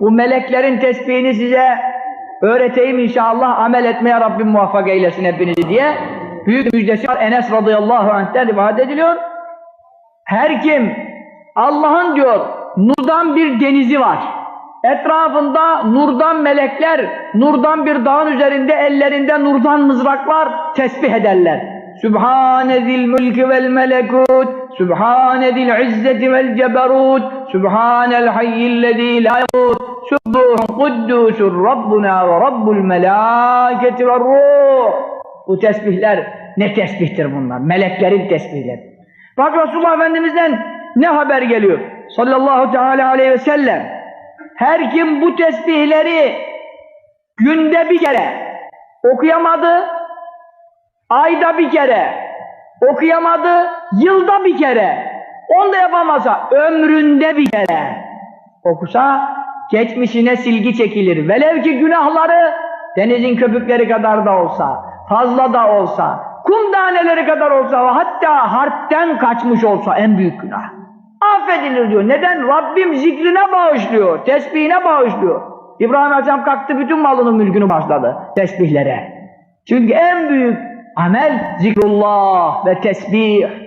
Bu meleklerin tesbihini size öğreteyim inşallah amel etmeye Rabbim muvaffak eylesin hepinizi diye büyük müjdesi var. Enes radıyallahu anh'ten rivayet ediliyor. Her kim Allah'ın diyor nurdan bir denizi var. Etrafında nurdan melekler, nurdan bir dağın üzerinde ellerinde nurdan mızraklar tesbih ederler. Sübhane zil mülkü vel melekut, Sübhane zil izzeti vel ceberut, Sübhanel hayyillezî la yamut, Sübbuhun kuddûsur Rabbuna ve Rabbul melâketi ve ruh. Bu tesbihler ne tesbihtir bunlar? Meleklerin tesbihleri. Bak Resulullah Efendimiz'den ne haber geliyor? Sallallahu teala aleyhi ve sellem. Her kim bu tesbihleri günde bir kere okuyamadı, ayda bir kere okuyamadı, yılda bir kere, onu da yapamasa ömründe bir kere okusa geçmişine silgi çekilir. Velev ki günahları denizin köpükleri kadar da olsa, fazla da olsa, kum taneleri kadar olsa hatta harpten kaçmış olsa en büyük günah. Affedilir diyor. Neden? Rabbim zikrine bağışlıyor, tesbihine bağışlıyor. İbrahim Aleyhisselam kalktı bütün malının mülkünü başladı tesbihlere. Çünkü en büyük amel zikrullah ve tesbih.